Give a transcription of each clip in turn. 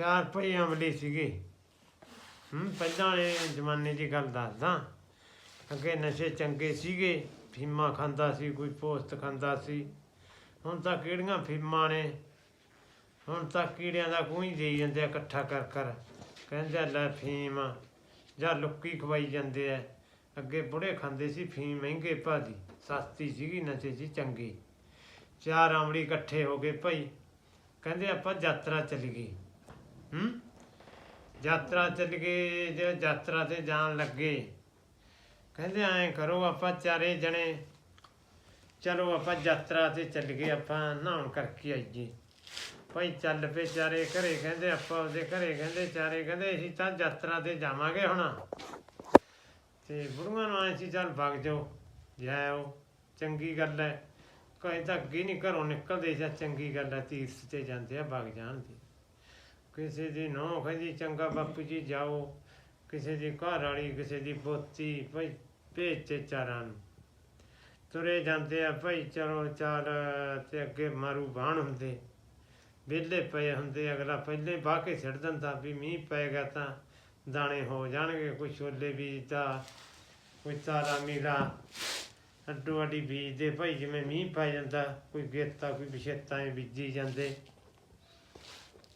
ਚਾਰ ਭਈ ਅਮਲੀ ਸੀਗੇ। ਹੂੰ, ਪਹਿਲਾਂ ਵਾਲੇ ਜ਼ਮਾਨੇ ਦੀ ਗੱਲ ਦੱਸਦਾ। ਅੱਗੇ ਨਸ਼ੇ ਚੰਗੇ ਸੀਗੇ, ਫੀਮਾ ਖਾਂਦਾ ਸੀ, ਕੋਈ ਪੋਸਤ ਖਾਂਦਾ ਸੀ। ਹੁਣ ਤਾਂ ਕਿਹੜੀਆਂ ਫੀਮਾਂ ਨੇ? ਹੁਣ ਤਾਂ ਕੀੜਿਆਂ ਦਾ ਕੋਈ ਦੇਈ ਜਾਂਦੇ ਆ, ਇਕੱਠਾ ਕਰ ਕਰ। ਕਹਿੰਦੇ ਲੈ ਫੀਮ, ਜਾਂ ਲੁੱਕੀ ਖਵਾਈ ਜਾਂਦੇ ਆ। ਅੱਗੇ ਬੁੜੇ ਖਾਂਦੇ ਸੀ ਫੀਮ ਮਹਿੰਗੇ ਭਾਦੀ ਸਸਤੀ ਸੀਗੀ, ਨਸ਼ੇ ਸੀ ਚੰਗੀ। ਚਾਰ ਆਮੜੀ ਇਕੱਠੇ ਹੋ ਗਏ ਭਾਈ। ਕਹਿੰਦੇ ਆਪਾਂ ਯਾਤਰਾ ਚੱਲੀਏ ਹੂੰ? ਯਾਤਰਾ ਚੱਲ ਗਏ, ਜੇ ਯਾਤਰਾ ਤੇ ਜਾਣ ਲੱਗੇ। ਕਹਿੰਦੇ ਐਂ ਕਰੋ, ਆਪਾਂ ਚਾਰੇ ਜਣੇ, ਚਲੋ ਆਪਾਂ ਯਾਤਰਾ ਤੇ ਚੱਲ ਗਏ, ਆਪਾਂ ਨਹਾਉਣ ਕਰਕੇ ਆਈਏ। ਭਾਈ ਚੱਲ ਪਏ ਚਾਰੇ ਘਰੇ, ਕਹਿੰਦੇ ਆਪਾਂ ਉਹਦੇ ਘਰੇ, ਕਹਿੰਦੇ ਚਾਰੇ, ਕਹਿੰਦੇ ਅਸੀਂ ਤਾਂ ਯਾਤਰਾ ਤੇ ਜਾਵਾਂਗੇ ਹੁਣ। ਤੇ ਬੁੜੀਆਂ ਨੂੰ ਆਏ ਸੀ, ਚੱਲ ਵਗ ਜਾਓ। ਜਾਓ ਚੰਗੀ ਗੱਲ ਹੈ ਕਹੇ ਤਾਂ ਅੱਗੇ ਨਹੀਂ ਘਰੋਂ ਨਿਕਲਦੇ ਜਾਂ ਚੰਗੀ ਗੱਲ ਹੈ ਤੀਰਥ ਤੇ ਜਾਂਦੇ ਆ, ਵਗ ਜਾਣ ਦੀ ਕਿਸੇ ਦੀ ਨੌ ਕਹਿੰਦੀ ਚੰਗਾ ਬਾਪੂ ਜੀ ਜਾਓ, ਕਿਸੇ ਦੀ ਘਰ ਵਾਲੀ, ਕਿਸੇ ਦੀ ਪੋਤੀ, ਭਾਈ ਭੇਜ ਤੇ ਚਾਰਾਂ ਨੂੰ। ਤੁਰੇ ਜਾਂਦੇ ਆ ਭਾਈ, ਚਲੋ ਚਾਰ ਤੇ ਅੱਗੇ ਮਾਰੂ ਬਾਣ ਹੁੰਦੇ। ਵਿਹਲੇ ਪਏ ਹੁੰਦੇ, ਅਗਲਾ ਪਹਿਲੇ ਬਾਹ ਕੇ ਛੱਡ ਦਿੰਦਾ ਵੀ ਮੀਂਹ ਪਏਗਾ ਤਾਂ ਦਾਣੇ ਹੋ ਜਾਣਗੇ, ਕੋਈ ਛੋਲੇ ਬੀਜਦਾ, ਕੋਈ ਤਾਰਾ ਮੀਰਾ। ਅੱਡੋ ਅੱਡੀ ਬੀਜਦੇ ਭਾਈ, ਜਿਵੇਂ ਮੀਂਹ ਪੈ ਜਾਂਦਾ, ਕੋਈ ਗੇਤਾ, ਕੋਈ ਵਿਛੇਤਾ ਬੀਜੀ ਜਾਂਦੇ।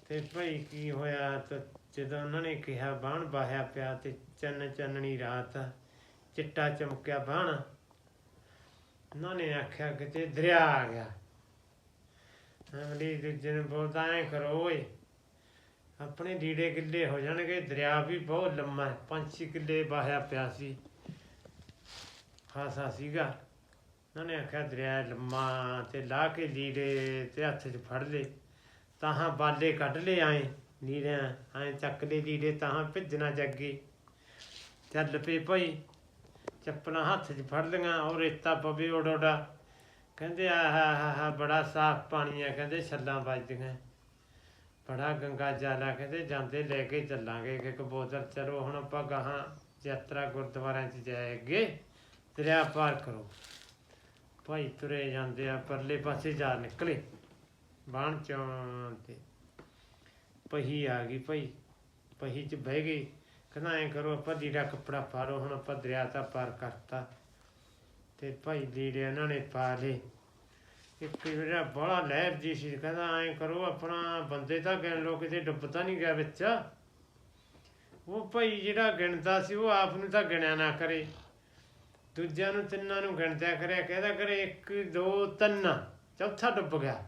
ਤੇ ਭਾਈ ਕੀ ਹੋਇਆ ਤਾਂ ਜਦੋਂ ਉਹਨਾਂ ਨੇ ਕਿਹਾ ਬਾਣ ਬਾਹਿਆ ਪਿਆ ਤੇ ਚੰਨ ਚੰਨਣੀ ਰਾਤ ਚਿੱਟਾ ਚਮਕਿਆ ਬਾਣ, ਉਹਨਾਂ ਨੇ ਆਖਿਆ ਕਿਤੇ ਦਰਿਆ ਆ ਗਿਆ। ਅਮਲੀ ਦੂਜੇ ਨੂੰ ਬੋਲਦਾ, ਐ ਕਰੋ ਓਏ, ਆਪਣੇ ਲੀੜੇ ਕਿੱਲੇ ਹੋ ਜਾਣਗੇ, ਦਰਿਆ ਵੀ ਬਹੁਤ ਲੰਮਾ ਹੈ, ਪੰਜ ਛੇ ਕਿੱਲੇ ਬਾਹਿਆ ਪਿਆ ਸੀ ਖਾਸਾ ਸੀਗਾ। ਉਹਨਾਂ ਨੇ ਆਖਿਆ, ਦਰਿਆ ਲੰਮਾ ਤੇ ਲਾ ਕੇ ਲੀੜੇ ਤੇ ਹੱਥ 'ਚ ਫੜ ਲਏ। ਤਾਹਾਂ ਬਾਲੇ ਕੱਢ ਲਏ ਆਏ ਲੀੜਿਆਂ ਆਏ ਚੱਕ ਲਏ ਲੀੜੇ, ਤਾਹਾਂ ਭਿੱਜਣਾ ਜੱਗੀ। ਚੱਲ ਪਏ ਭਾਈ, ਚੱਪਲਾਂ ਹੱਥ 'ਚ ਫੜ ਲਈਆਂ ਔਰ ਰੇਤਾ ਪਵੇ ਓਡੋਡਾ ਕਹਿੰਦੇ ਆ, ਹਾ ਬੜਾ ਸਾਫ਼ ਪਾਣੀ ਆ, ਕਹਿੰਦੇ ਛੱਲਾਂ ਵੱਜਦੀਆਂ। ਬੜਾ ਗੰਗਾ ਜਾਲਾ, ਕਹਿੰਦੇ ਜਾਂਦੇ ਲੈ ਕੇ ਚੱਲਾਂਗੇ ਕਿ ਇੱਕ ਬੋਤਲ। ਚਲੋ ਹੁਣ ਆਪਾਂ ਗਾਹਾਂ ਯਾਤਰਾ ਗੁਰਦੁਆਰਿਆਂ 'ਚ ਜਾਏਗੇ, ਦਰਿਆ ਪਾਰ ਕਰੋ। ਭਾਈ ਤੁਰੇ ਜਾਂਦੇ ਆ, ਪਰਲੇ ਪਾਸੇ ਜਾ ਨਿਕਲੇ। ਬਣ ਚੋਂ ਤੇ। ਪਹੀ ਆ ਗਈ ਭਾਈ, ਪਹੀ 'ਚ ਬਹਿ ਗਏ ਕਹਿੰਦਾ ਐਂ ਕਰੋ, ਆਪਾਂ ਲੀੜਾ ਕੱਪੜਾ ਪਾਰੋ ਹੁਣ ਆਪਾਂ ਦਰਿਆ ਤਾਂ ਪਾਰ ਕਰਤਾ। ਤੇ ਭਾਈ ਲੀੜੇ ਇਹਨਾਂ ਨੇ ਪਾ ਲਏ। ਇੱਕ ਜਿਹੜਾ ਬੜਾ ਲਹਿਬ ਜੀ ਸੀ, ਕਹਿੰਦਾ ਐਂ ਕਰੋ, ਆਪਣਾ ਬੰਦੇ ਤਾਂ ਗਿਣ ਲੋ ਕਿਤੇ ਡੁੱਬ ਤਾਂ ਨਹੀਂ ਗਿਆ ਵਿੱਚ। ਉਹ ਭਾਈ ਜਿਹੜਾ ਗਿਣਦਾ ਸੀ, ਉਹ ਆਪ ਨੂੰ ਤਾਂ ਗਿਣਿਆ ਨਾ ਕਰੇ। ਦੂਜਿਆਂ ਨੂੰ ਤਿੰਨਾਂ ਨੂੰ ਗਿਣਦਿਆ ਕਰਿਆ, ਕਹਿੰਦਾ ਕਰੇ 1 2 3 ਚੌਥਾ ਡੁੱਬ ਗਿਆ।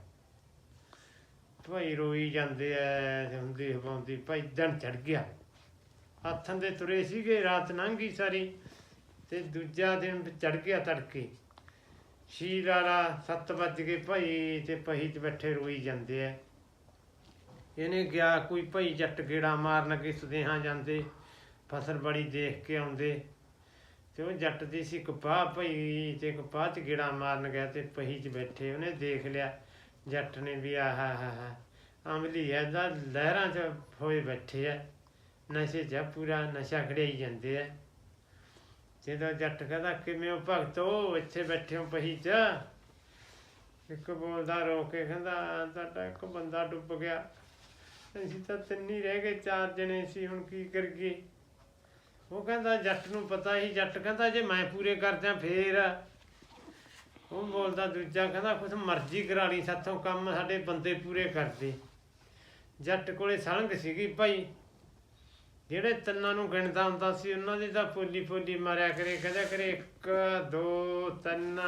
ਭਾਈ ਰੋਈ ਜਾਂਦੇ ਐ, ਹੁੰਦੀ ਹਵਾਉਂਦੀ, ਭਾਈ ਦਿਨ ਚੜ ਗਿਆ। ਹੱਥਾਂ ਦੇ ਤੁਰੇ ਸੀਗੇ, ਰਾਤ ਲੰਘੀ ਸਾਰੀ ਤੇ ਦੂਜਾ ਦਿਨ ਚੜ ਗਿਆ ਤੜਕੇ। ਸ਼ੀਰ ਵਾਲਾ 7 ਵੱਜ ਕੇ ਭਾਈ ਤੇ ਪਹੀ ਚ ਬੈਠੇ ਰੋਈ ਜਾਂਦੇ ਐ। ਇਹਨੇ ਗਿਆ ਕੋਈ ਭਾਈ ਜੱਟ ਗੇੜਾ ਮਾਰਨ ਅੱਗੇ ਸੁਦੇਹਾਂ ਜਾਂਦੇ, ਫਸਲ ਬੜੀ ਦੇਖ ਕੇ ਆਉਂਦੇ। ਤੇ ਉਹ ਜੱਟ ਦੀ ਸੀ ਕਪਾਹ ਭਈ ਤੇ ਕਪਾਹ ਚ ਗੇੜਾ ਮਾਰਨ ਗਿਆ ਤੇ ਪਹੀ ਚ ਬੈਠੇ, ਉਹਨੇ ਦੇਖ ਲਿਆ। ਜੱਟ ਨੇ ਵੀ ਆਹਾ ਹਾ ਅਮਲੀ ਐ ਦਾ ਲਹਿਰਾਂ ਚ ਹੋਏ ਬੈਠੇ ਐ ਨਸ਼ੇ ਚ ਪੂਰਾ, ਨਸ਼ਾ ਖੜਿਆਈ ਜਾਂਦੇ ਐ ਜਦੋਂ ਜੱਟ ਕਹਿੰਦਾ, ਕਿਵੇਂ ਹੋ ਭਗਤੋ? ਇੱਥੇ ਬੈਠੇ ਹੋ ਪਹੀ ਚ? ਇੱਕ ਬੋਲਦਾ ਰੋ ਕੇ ਕਹਿੰਦਾ ਤੁਹਾਡਾ ਇੱਕ ਬੰਦਾ ਡੁੱਬ ਗਿਆ। ਅਸੀਂ ਤਾਂ ਤਿੰਨ ਹੀ ਰਹਿ ਗਏ, ਚਾਰ ਜਣੇ ਸੀ, ਹੁਣ ਕੀ ਕਰੀਏ? ਉਹ ਕਹਿੰਦਾ, ਜੱਟ ਨੂੰ ਪਤਾ ਹੀ ਜੱਟ ਕਹਿੰਦਾ, ਜੇ ਮੈਂ ਪੂਰੇ ਕਰਦਿਆਂ ਫੇਰ ਉਹ ਬੋਲਦਾ ਦੂਜਾ ਕਹਿੰਦਾ ਕੁਛ ਮਰਜ਼ੀ ਕਰਾ ਲਈ, ਸਾਥੋਂ ਕੰਮ ਸਾਡੇ ਬੰਦੇ ਪੂਰੇ ਕਰਦੇ। ਜੱਟ ਕੋਲੇ ਸਲੰਗ ਸੀਗੀ ਭਾਈ। ਜਿਹੜੇ ਤਿੰਨਾਂ ਨੂੰ ਗਿਣਦਾ ਹੁੰਦਾ ਸੀ, ਉਹਨਾਂ ਦੀ ਤਾਂ ਫੋਲੀ ਫੋਲੀ ਮਾਰਿਆ ਕਰੇ, ਕਹਿੰਦਾ ਕਰੇ 1 2 3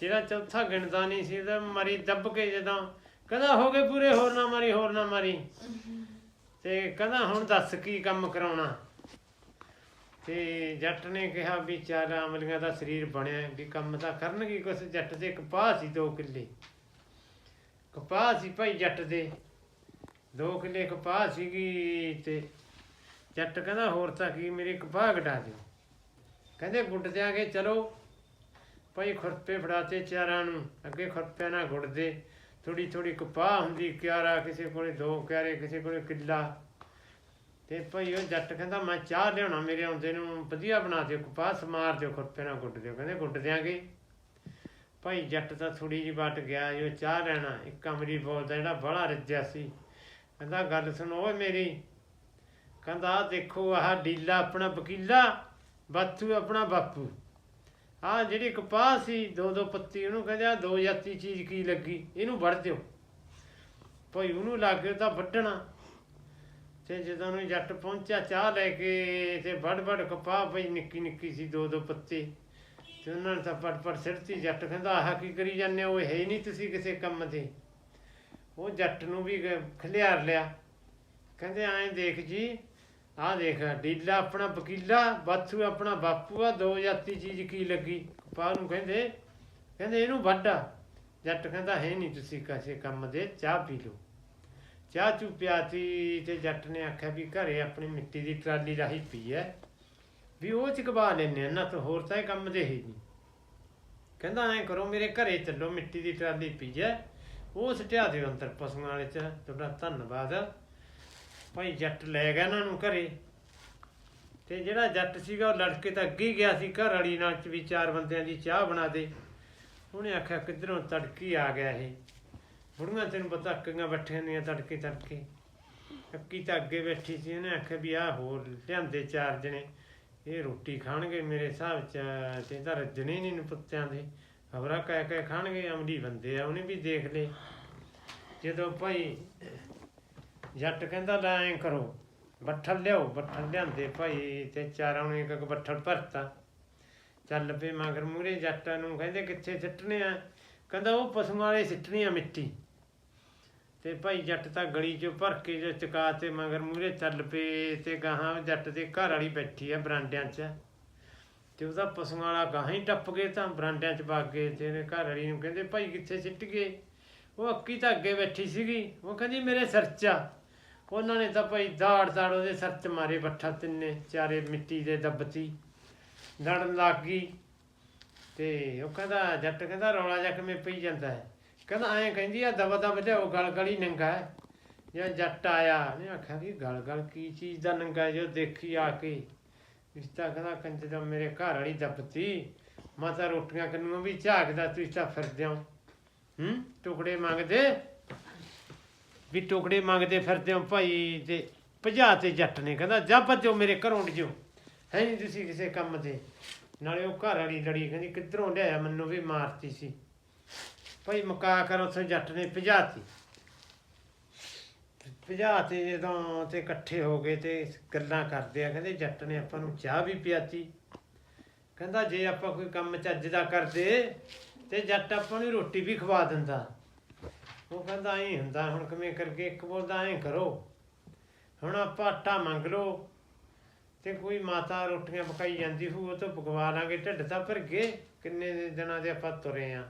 ਜਿਹੜਾ ਚੌਥਾ ਗਿਣਦਾ ਨਹੀਂ ਸੀ, ਉਹਦਾ ਮਰੀ ਦੱਬ ਕੇ ਜਦੋਂ, ਕਹਿੰਦਾ ਹੋ ਗਏ ਪੂਰੇ, ਹੋਰ ਨਾ ਮਾਰੀ, ਹੋਰ ਨਾ ਮਾਰੀ। ਤੇ ਕਹਿੰਦਾ ਹੁਣ ਦੱਸ ਕੀ ਕੰਮ ਕਰਾਉਣਾ। ਤੇ ਜੱਟ ਨੇ ਕਿਹਾ ਵੀ ਚਾਰ ਅਮਲੀਆਂ ਦਾ ਸਰੀਰ ਬਣਿਆ ਵੀ ਕੰਮ ਤਾਂ ਕਰਨਗੇ ਕੁਛ, ਜੱਟ ਦੇ ਕਪਾਹ ਸੀ 2 ਕਿੱਲੇ। ਕਪਾਹ ਸੀ ਭਾਈ ਜੱਟ ਦੇ 2 ਕਿੱਲੇ ਕਪਾਹ ਸੀਗੀ ਤੇ ਜੱਟ ਕਹਿੰਦਾ, ਹੋਰ ਤਾਂ ਕੀ, ਮੇਰੀ ਕਪਾਹ ਕਢਾ ਦਿਓ। ਕਹਿੰਦੇ ਗੁੱਡ ਦਿਆਂਗੇ, ਚਲੋ। ਭਾਈ ਖੁਰਪੇ ਫੜਾਤੇ ਚਾਰਾਂ ਨੂੰ, ਅੱਗੇ ਖੁਰਪਿਆਂ ਨਾਲ ਗੁੱਡਦੇ ਥੋੜੀ ਥੋੜੀ ਕਪਾਹ ਹੁੰਦੀ, ਕਿਆਰਾ ਕਿਸੇ ਕੋਲੇ ਦੋ ਕਿਆਰੇ, ਕਿਸੇ ਕੋਲੇ ਕਿੱਲਾ। ਤੇ ਭਾਈ ਉਹ ਜੱਟ ਕਹਿੰਦਾ, ਮੈਂ ਚਾਹ ਲਿਆਉਣਾ, ਮੇਰੇ ਆਉਂਦੇ ਨੂੰ ਵਧੀਆ ਬਣਾ ਦਿਓ ਕਪਾਹ ਸਮਾਰ ਦਿਓ, ਖੁਰਪੇ ਨਾਲ ਗੁੱਡ ਦਿਓ। ਕਹਿੰਦੇ ਗੁੱਡ ਦਿਆਂਗੇ। ਭਾਈ ਜੱਟ ਤਾਂ ਥੋੜੀ ਜਿਹੀ ਵੱਟ ਗਿਆ ਜੋ ਚਾਹ ਲੈਣਾ, ਇੱਕ ਅਮਰੀ ਬੋਲਦਾ ਜਿਹੜਾ ਬੜਾ ਰੱਜਿਆ ਸੀ। ਕਹਿੰਦਾ, ਗੱਲ ਸੁਣੋ ਓਏ ਮੇਰੀ। ਕਹਿੰਦਾ, ਆਹ ਦੇਖੋ, ਆਹ ਡੀਲਾ ਆਪਣਾ ਵਕੀਲਾ, ਬਾਥੂ ਆਪਣਾ ਬਾਪੂ। ਆਹ ਜਿਹੜੀ ਕਪਾਹ ਸੀ, ਦੋ ਦੋ ਪੱਤੀ, ਉਹਨੂੰ ਕਹਿੰਦੇ ਆ ਦੋ ਜਾਤੀ ਚੀਜ਼ ਕੀ ਲੱਗੀ? ਇਹਨੂੰ ਵੜ ਦਿਓ। ਭਾਈ ਉਹਨੂੰ ਲੱਗ ਤਾਂ ਵੱਢਣਾ। ਤੇ ਜਦੋਂ ਨੂੰ ਜੱਟ ਪਹੁੰਚਿਆ, ਚਾਹ ਲੈ ਕੇ ਤੇ ਵੜ ਵੜ ਕਪਾਹ ਪਈ, ਨਿੱਕੀ ਨਿੱਕੀ ਸੀ ਦੋ ਦੋ ਪੱਤੇ। ਤੇ ਉਹਨਾਂ ਨੇ ਤਾਂ ਪੜ ਪੜ ਸਿਰਤੀ ਜੱਟ ਕਹਿੰਦਾ, ਆਹ ਕੀ ਕਰੀ ਜਾਂਦੇ ਹੋ? ਹੈ ਹੀ ਨਹੀਂ ਤੁਸੀਂ ਕਿਸੇ ਕੰਮ ਤੇ ਉਹ ਜੱਟ ਨੂੰ ਵੀ ਗ- ਖਿਲਿਆਰ ਲਿਆ। ਕਹਿੰਦੇ ਐਂ ਦੇਖ ਜੀ, ਆਹ ਦੇਖ ਡੀਲਾ ਆਪਣਾ ਵਕੀਲਾ, ਬਾਥੂ ਆਪਣਾ ਬਾਪੂ ਆ, ਦੋ ਜਾਤੀ ਚੀਜ਼ ਕੀ ਲੱਗੀ? ਕਪਾਹ ਨੂੰ ਕਹਿੰਦੇ ਕਹਿੰਦੇ ਇਹਨੂੰ ਵੱਡਾ ਜੱਟ ਕਹਿੰਦਾ, ਹੈ ਨਹੀਂ ਤੁਸੀਂ ਕਿਸੇ ਕੰਮ ਦੇ, ਚਾਹ ਪੀ ਲਓ। ਚਾਹ ਚੂ ਪਿਆਤੀ ਤੇ ਜੱਟ ਨੇ ਆਖਿਆ ਵੀ ਘਰੇ ਆਪਣੀ ਮਿੱਟੀ ਦੀ ਟਰਾਲੀ ਰਾਹੀਂ ਪੀ ਐ। ਵੀ ਉਹ ਚ ਕਬਾ ਲੈਨੇ ਨਾ ਤਾਂ ਹੋਰ ਤਾਂ ਇਹ ਕੰਮ ਦੇ ਹੀ ਨਹੀਂ। ਕਹਿੰਦਾ ਐਂ ਕਰੋ, ਮੇਰੇ ਘਰੇ ਚੱਲੋ, ਮਿੱਟੀ ਦੀ ਟਰਾਲੀ ਪੀ ਐ। ਉਹ ਸਟਿਆ ਦਿਓ ਅੰਦਰ ਪਸ਼ੂਆਂ ਵਾਲੇ ਚ। ਤੁਹਾਡਾ ਧੰਨਵਾਦ। ਭਾਈ ਜੱਟ ਲੈ ਗਿਆ ਇਹਨਾਂ ਨੂੰ ਘਰੇ। ਤੇ ਜਿਹੜਾ ਜੱਟ ਸੀਗਾ, ਉਹ ਲੜਕੇ ਤਾਂ ਅੱਗੇ ਗਿਆ ਸੀ, ਘਰ ਵਾਲੀ ਨਾਲ ਚ ਵੀ ਚਾਰ ਬੰਦਿਆਂ ਦੀ ਚਾਹ ਬਣਾ ਦੇ। ਉਹਨੇ ਆਖਿਆ, ਕਿੱਧਰੋਂ ਤੜਕੀ ਆ ਗਿਆ ਇਹ। ਬੁੜੀਆਂ ਤੈਨੂੰ ਪਤਾ ਅੱਕੀਆਂ ਬੈਠੀਆਂ ਦੀਆਂ ਤੜਕੇ ਤੜਕੇ। ਅੱਕੀ ਤਾਂ ਅੱਗੇ ਬੈਠੀ ਸੀ ਉਹਨੇ ਆਖਿਆ ਵੀ ਆਹ ਹੋਰ ਲਿਆਂਦੇ ਚਾਰ ਜਣੇ। ਇਹ ਰੋਟੀ ਖਾਣਗੇ ਮੇਰੇ ਹਿਸਾਬ ਚ, ਤੇ ਤਾਂ ਰੱਜਣੇ ਨਹੀਂ ਪੁੱਤਿਆਂ ਦੇ। ਖਬਰਾਂ ਕਹਿ ਕਹਿ ਖਾਣਗੇ, ਅਮਲੀ ਬੰਦੇ ਆ, ਉਹਨੇ ਵੀ ਦੇਖ ਲਏ। ਜਦੋਂ ਭਾਈ ਜੱਟ ਕਹਿੰਦਾ, ਲੈ ਐਂ ਕਰੋ, ਬੱਠਲ ਲਿਆਓ, ਬੱਠਲ ਲਿਆਂਦੇ ਭਾਈ, ਤੇ ਚਾਰਾਂ ਨੂੰ ਇੱਕ ਇੱਕ ਬੱਠਲ ਭਰਤਾ। ਚੱਲ ਪਏ ਮਗਰ ਮੂਰੇ ਜੱਟਾਂ ਨੂੰ, ਕਹਿੰਦੇ ਕਿੱਥੇ ਸਿੱਟਣੇ ਆ? ਕਹਿੰਦਾ ਉਹ ਪਸ਼ੂਆਂ ਵਾਲੇ ਸਿੱਟਣੀ ਆ ਮਿੱਟੀ। ਤੇ ਭਾਈ ਜੱਟ ਤਾਂ ਗਲੀ ਚੋਂ ਭਰ ਕੇ ਜੋ ਚਕਾ ਤੇ ਮਗਰ ਮੂਰੇ ਚੱਲ ਪਏ ਤੇ ਗਾਹਾਂ ਜੱਟ ਦੇ ਘਰ ਵਾਲੀ ਬੈਠੀ ਆ ਬਰਾਂਡਿਆਂ 'ਚ। ਤੇ ਉਹਦਾ ਪਸ਼ੂਆਂ ਵਾਲਾ ਗਾਹਾਂ ਹੀ ਟੱਪ ਗਏ ਤਾਂ ਬਰਾਂਡਿਆਂ 'ਚ ਵਗ ਗਏ ਤੇ ਉਹਨੇ ਘਰ ਵਾਲੀ ਨੂੰ ਕਹਿੰਦੇ, ਭਾਈ ਕਿੱਥੇ ਸਿੱਟ ਗਏ? ਉਹ ਅੱਕੀ ਤਾਂ ਅੱਗੇ ਬੈਠੀ ਸੀਗੀ। ਉਹ ਕਹਿੰਦੀ, ਮੇਰੇ ਸਿਰ 'ਚ ਆ। ਉਹਨਾਂ ਨੇ ਤਾਂ ਭਾਈ ਦਾੜ ਦਾੜ ਉਹਦੇ ਸਿਰ 'ਚ ਮਾਰੇ ਬੱਠਾ ਤਿੰਨੇ, ਚਾਰੇ ਮਿੱਟੀ ਦੇ ਦੱਬਤੀ। ਲੜਨ ਲੱਗ ਗਈ ਤੇ ਉਹ ਕਹਿੰਦਾ, ਜੱਟ ਕਹਿੰਦਾ, ਰੌਲਾ ਜਾ ਕਿਵੇਂ ਪਈ ਜਾਂਦਾ ਹੈ। ਕਹਿੰਦਾ ਐਂ ਕਹਿੰਦੀ ਆ ਦਵਾ ਦਵ ਲਿਆਓ, ਗਲ ਗਲੀ ਨੰਗਾ ਹੈ। ਜਾਂ ਜੱਟ ਆਇਆ ਨੇ ਆਖਿਆ ਕਿ ਗਲ ਗਲ ਕੀ ਚੀਜ਼ ਦਾ ਨੰਗਾ ਹੈ ਜੋ ਦੇਖੀ ਆ ਕੇ। ਇਸ ਤਾਂ ਕਹਿੰਦਾ ਕੰਜ ਦਾ ਮੇਰੇ ਘਰ ਵਾਲੀ ਦੱਬਤੀ ਤਾਂ ਰੋਟੀਆਂ ਕੰਨੂਆਂ ਵੀ ਝਾਕਦਾ ਤੁਸੀਂ ਤਾਂ ਫਿਰਦੇ ਹੋ। ਹੂੰ? ਟੁਕੜੇ ਮੰਗਦੇ? ਵੀ ਟੁਕੜੇ ਮੰਗਦੇ ਫਿਰਦੇ ਹੋ ਭਾਈ ਤੇ ਭਜਾ ਤੇ ਜੱਟ ਨੇ, ਕਹਿੰਦਾ, ਜਾ ਭੱਜੋ ਮੇਰੇ ਘਰੋਂ ਉੱਡ ਹੈ ਨਹੀਂ ਤੁਸੀਂ ਕਿਸੇ ਕੰਮ ਤੇ। ਨਾਲੇ ਉਹ ਘਰ ਵਾਲੀ ਲੜੀ, ਕਹਿੰਦੀ ਕਿੱਧਰੋਂ ਲਿਆਇਆ, ਮੈਨੂੰ ਵੀ ਮਾਰਤੀ ਸੀ। ਭਾਈ ਮੁਕਾ ਕਰ ਉੱਥੇ ਜੱਟ ਨੇ ਭਜਾਤੀ। ਭਜਾਤੇ ਜਦੋਂ ਤੇ ਇਕੱਠੇ ਹੋ ਗਏ ਤੇ ਗੱਲਾਂ ਕਰਦੇ ਆ, ਕਹਿੰਦੇ ਜੱਟ ਨੇ ਆਪਾਂ ਨੂੰ ਚਾਹ ਵੀ ਪਿਆਤੀ। ਕਹਿੰਦਾ ਜੇ ਆਪਾਂ ਕੋਈ ਕੰਮ ਚੱਜ ਦਾ ਕਰਦੇ ਤੇ ਜੱਟ ਆਪਾਂ ਨੂੰ ਰੋਟੀ ਵੀ ਖਵਾ ਦਿੰਦਾ। ਉਹ ਕਹਿੰਦਾ ਐਂ ਹੁੰਦਾ, ਹੁਣ ਕਿਵੇਂ ਕਰਕੇ ਇੱਕ ਬੋਲਦਾ ਐਂ ਕਰੋ। ਹੁਣ ਆਪਾਂ ਆਟਾ ਮੰਗ ਲਓ ਤੇ ਕੋਈ ਮਾਤਾ ਰੋਟੀਆਂ ਪਕਾਈ ਜਾਂਦੀ ਹੋਊ, ਉਹ ਤੋਂ ਪਕਵਾ ਲਾਂਗੇ, ਢਿੱਡ ਤਾਂ ਭਰ ਗਏ। ਕਿੰਨੇ ਦਿਨਾਂ ਦੇ ਆਪਾਂ ਤੁਰੇ ਆ।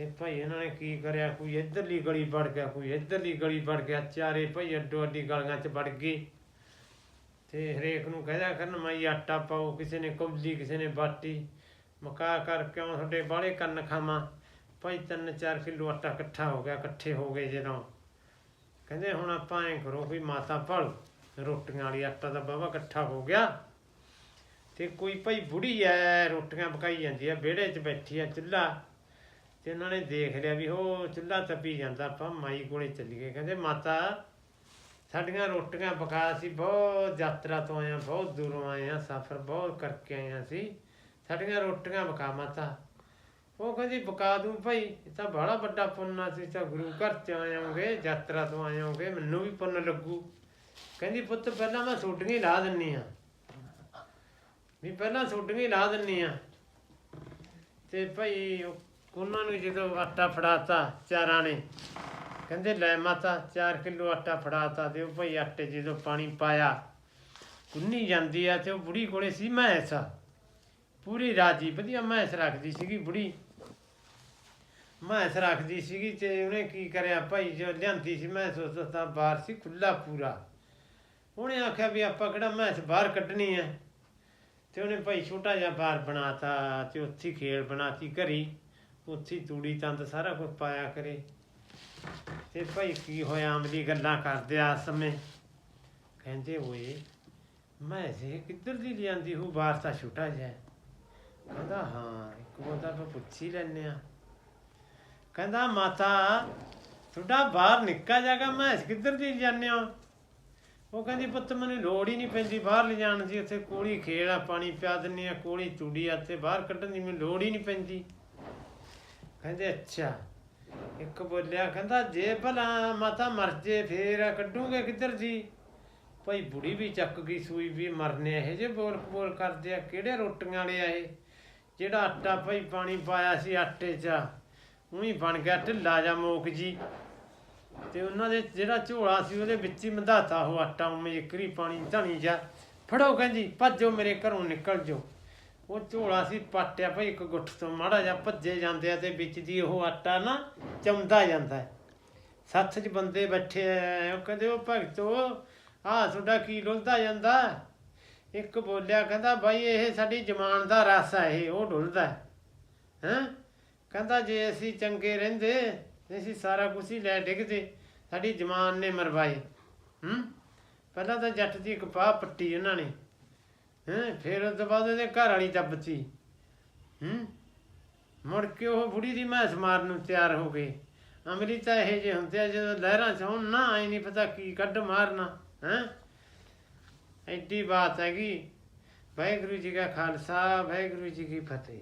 ਤੇ ਭਾਈ ਇਹਨਾਂ ਨੇ ਕੀ ਕਰਿਆ? ਕੋਈ ਇੱਧਰਲੀ ਗਲੀ ਵੜ ਗਿਆ, ਕੋਈ ਇੱਧਰਲੀ ਗਲੀ ਵੜ ਗਿਆ। ਚਾਰੇ ਭਾਈ ਅੱਡੋ ਅੱਡੀ ਗਲੀਆਂ 'ਚ ਵੜ ਗਏ ਤੇ ਹਰੇਕ ਨੂੰ ਕਹਿਦਾ ਕਰਨ, ਮਾਈ ਆਟਾ ਪਾਓ, ਕਿਸੇ ਨੇ ਕਬਜ਼ੀ ਕਿਸੇ ਨੇ ਬਾਟੀ। ਮਕਾ ਕਰ ਕਿਉਂ ਤੁਹਾਡੇ ਬਾਹਲੇ ਕੰਨ ਖਾਵਾਂ? ਭਾਈ 3-4 ਕਿਲੋ ਆਟਾ ਇਕੱਠਾ ਹੋ ਗਿਆ, ਇਕੱਠੇ ਹੋ ਗਏ ਜਦੋਂ। ਕਹਿੰਦੇ ਹੁਣ ਆਪਾਂ ਐਂ ਕਰੋ ਵੀ ਮਾਤਾ ਭਲ, ਰੋਟੀਆਂ ਵਾਲੀ ਆਟਾ ਦਾ ਬਾਵਾ ਇਕੱਠਾ ਹੋ ਗਿਆ। ਤੇ ਕੋਈ ਭਾਈ ਬੁੜੀ ਐ, ਰੋਟੀਆਂ ਪਕਾਈ ਜਾਂਦੀ ਐ, ਵਿਹੜੇ 'ਚ ਬੈਠੀ ਐ, ਚੁੱਲ੍ਹਾ ਤੇ ਉਹਨਾਂ ਨੇ ਦੇਖ ਲਿਆ ਵੀ ਉਹ ਚੁੱਲ੍ਹਾ ਤਪੀ ਜਾਂਦਾ, ਆਪਾਂ ਮਾਈ ਕੋਲੇ ਚੱਲੀਏ। ਕਹਿੰਦੇ, ਮਾਤਾ, ਸਾਡੀਆਂ ਰੋਟੀਆਂ ਪਕਾ ਸੀ ਬਹੁਤ ਯਾਤਰਾ ਤੋਂ ਆਇਆ ਬਹੁਤ ਦੂਰੋਂ ਆਏ ਆ ਸਫ਼ਰ ਬਹੁਤ ਕਰਕੇ ਆਇਆ ਸੀ ਸਾਡੀਆਂ ਰੋਟੀਆਂ ਪਕਾ ਮਾਤਾ। ਉਹ ਕਹਿੰਦੀ, ਪਕਾ ਦੂੰ ਭਾਈ, ਇਹ ਤਾਂ ਬੜਾ ਵੱਡਾ ਪੁੰਨ ਆ ਸੀ ਤਾਂ ਗੁਰੂ ਘਰ ਚ ਆਇਓਗੇ ਯਾਤਰਾ ਤੋਂ ਆਇਓਗੇ ਮੈਨੂੰ ਵੀ ਪੁੰਨ ਲੱਗੂ। ਕਹਿੰਦੀ, ਪੁੱਤ, ਪਹਿਲਾਂ ਮੈਂ ਸੋਟੀਆਂ ਲਾ ਦਿੰਨੀ ਆ ਵੀ ਪਹਿਲਾਂ ਸੋਟੀਆਂ ਲਾ ਦਿੰਨੀ ਆ ਤੇ ਭਾਈ ਉਹਨਾਂ ਨੂੰ ਜਦੋਂ ਆਟਾ ਫੜਾਤਾ ਚਾਰਾਂ ਨੇ, ਕਹਿੰਦੇ ਲੈ ਮਾਤਾ 4 ਕਿਲੋ ਆਟਾ ਫੜਾਤਾ ਤੇ ਉਹ ਭਾਈ ਆਟੇ ਜਦੋਂ ਪਾਣੀ ਪਾਇਆ ਕੁੰਨੀ ਜਾਂਦੀ ਆ ਤੇ ਉਹ ਬੁੜੀ ਕੋਲੇ ਸੀ ਮੈਂਸ। ਪੂਰੀ ਰਾਜੀ ਵਧੀਆ ਮੈਂਸ ਰੱਖਦੀ ਸੀਗੀ ਬੁੜੀ। ਮੈਂਸ ਰੱਖਦੀ ਸੀਗੀ ਤੇ ਉਹਨੇ ਕੀ ਕਰਿਆ, ਭਾਈ ਜੋ ਲਿਆਂਦੀ ਸੀ ਮੈਂਸ, ਉਸ ਤਾਂ ਬਾਹਰ ਸੀ ਖੁੱਲਾ ਪੂਰਾ। ਉਹਨੇ ਆਖਿਆ ਵੀ ਆਪਾਂ ਕਿਹੜਾ ਮੈਂਸ ਬਾਹਰ ਕੱਢਣੀ ਹੈ ਤੇ ਉਹਨੇ ਭਾਈ ਛੋਟਾ ਜਿਹਾ ਬਾਰ ਬਣਾਤਾ ਤੇ ਉੱਥੇ ਹੀ ਖੇਲ ਬਣਾਤੀ ਘਰੀ। ਉੱਥੇ ਹੀ ਤੂੜੀ ਤੰਦ ਸਾਰਾ ਕੁਝ ਪਾਇਆ ਕਰੇ। ਤੇ ਭਾਈ ਕੀ ਹੋਇਆ? ਅਮਲੀ ਗੱਲਾਂ ਕਰਦੇ ਆ ਸਮੇਂ। ਕਹਿੰਦੇ ਹੋਏ ਮੈਂ ਇਹ ਕਿੱਧਰ ਦੀ ਲਿਆਂਦੀ? ਹੂੰ ਬਾਹਰ ਤਾਂ ਛੋਟਾ ਜਿਹਾ ਕਹਿੰਦਾ, ਹਾਂ, ਇੱਕ ਬੋਲਦਾ ਆਪਾਂ ਪੁੱਛ ਹੀ ਲੈਨੇ ਆ ਕਹਿੰਦਾ, ਮਾਤਾ, ਤੁਹਾਡਾ ਬਾਹਰ ਨਿੱਕਾ ਜਾਗਾ ਮੈਂ ਕਿੱਧਰ ਦੀ ਜਾਂਦੇ ਹੋ? ਉਹ ਕਹਿੰਦੀ, ਪੁੱਤ, ਮੈਨੂੰ ਲੋੜ ਹੀ ਨਹੀਂ ਪੈਂਦੀ ਬਾਹਰ ਲਿਜਾਣ ਦੀ। ਉੱਥੇ ਕੋਲੀ ਖੇੜਾ ਪਾਣੀ ਪਿਆ ਦਿੰਨੀ ਆ ਕੋਲੀ ਤੂੜੀ ਆ ਤੇ ਬਾਹਰ ਕੱਢਣ ਦੀ ਮੈਨੂੰ ਲੋੜ ਹੀ ਨਹੀਂ ਪੈਂਦੀ। ਕਹਿੰਦੇ, ਅੱਛਾ, ਇੱਕ ਬੋਲਿਆ ਕਹਿੰਦਾ, ਜੇ ਭਲਾ ਮਾਤਾ ਮਰ ਜੇ, ਫੇਰ ਕੱਢੂਗੇ ਕਿੱਧਰ ਜੀ? ਭਾਈ ਬੁੜੀ ਵੀ ਚੱਕ ਗਈ ਸੂਈ ਵੀ ਮਰਨੇ, ਇਹ ਜੇ ਬੋਲ ਬੋਲ ਕਰਦੇ ਆ, ਕਿਹੜੇ ਰੋਟੀਆਂ ਵਾਲੇ ਆ ਇਹ? ਜਿਹੜਾ ਆਟਾ ਭਾਈ ਪਾਣੀ ਪਾਇਆ ਸੀ ਆਟੇ 'ਚ, ਉਹੀ ਬਣ ਗਿਆ ਢਿੱਲਾ ਜਾਂ ਮੋਕ ਜੀ। ਤੇ ਉਹਨਾਂ ਦੇ ਜਿਹੜਾ ਝੋਲਾ ਸੀ, ਉਹਦੇ ਵਿੱਚ ਹੀ ਮੰਧਾਤਾ ਉਹ ਆਟਾ ਉਵੇਂ ਇੱਕਰੀ ਪਾਣੀ ਧਣੀ ਜਾ ਫੜੋ ਕਹਿੰਦੀ, ਭੱਜੋ ਮੇਰੇ ਘਰੋਂ ਨਿਕਲ ਜਾਓ। ਉਹ ਝੋਲਾ ਸੀ, ਪਾਟਿਆ ਭਾਈ ਇੱਕ ਗੁੱਠ ਤੋਂ, ਮਾੜਾ ਜਿਹਾ ਭੱਜੇ ਜਾਂਦੇ ਆ ਤੇ ਵਿੱਚ ਦੀ ਉਹ ਆਟਾ ਨਾ ਚਮਦਾ ਜਾਂਦਾ ਸੱਥ 'ਚ ਬੰਦੇ ਬੈਠੇ ਆ, ਉਹ ਕਹਿੰਦੇ, ਉਹ ਭਗਤੋ ਆਹ ਤੁਹਾਡਾ ਕੀ ਡੁੱਲਦਾ ਜਾਂਦਾ ਇੱਕ ਬੋਲਿਆ, ਕਹਿੰਦਾ ਬਾਈ ਇਹ ਸਾਡੀ ਜਮਾਨ ਦਾ ਰਸ ਆ ਇਹ, ਉਹ ਡੁੱਲਦਾ ਹੈ। ਹੈਂ? ਕਹਿੰਦਾ, ਜੇ ਅਸੀਂ ਚੰਗੇ ਰਹਿੰਦੇ, ਅਸੀਂ ਸਾਰਾ ਕੁਝ ਹੀ ਲੈ ਡਿੱਗਦੇ, ਸਾਡੀ ਜਮਾਨ ਨੇ ਮਰਵਾਏ। ਹੂੰ? ਪਹਿਲਾਂ ਤਾਂ ਜੱਟ ਦੀ ਕਪਾਹ ਪੱਟੀ ਉਹਨਾਂ ਨੇ। ਹੈਂ, ਫਿਰ ਉਸ ਤੋਂ ਬਾਅਦ ਉਹਦੇ ਘਰ ਵਾਲੀ ਦੱਬਤੀ ਹੂੰ? ਮੁੜ ਕੇ ਉਹ ਬੁੜੀ ਦੀ ਮੈਸ ਮਾਰਨ ਨੂੰ ਤਿਆਰ ਹੋ ਗਏ। ਅਮਲੀ ਤਾਂ ਇਹ ਜੇ ਹੁੰਦੇ ਆ, ਜਦੋਂ ਲਹਿਰਾਂ ਚ ਹੋਣ ਨਾ ਆਈ ਨਹੀਂ ਪਤਾ ਕੀ ਕੱਢ ਮਾਰਨਾ, ਹੈਂ? ਐਡੀ ਬਾਤ ਹੈਗੀ। ਵਾਹਿਗੁਰੂ ਜੀ ਕਾ ਖਾਲਸਾ, ਵਾਹਿਗੁਰੂ ਜੀ ਕੀ ਫਤਿਹ।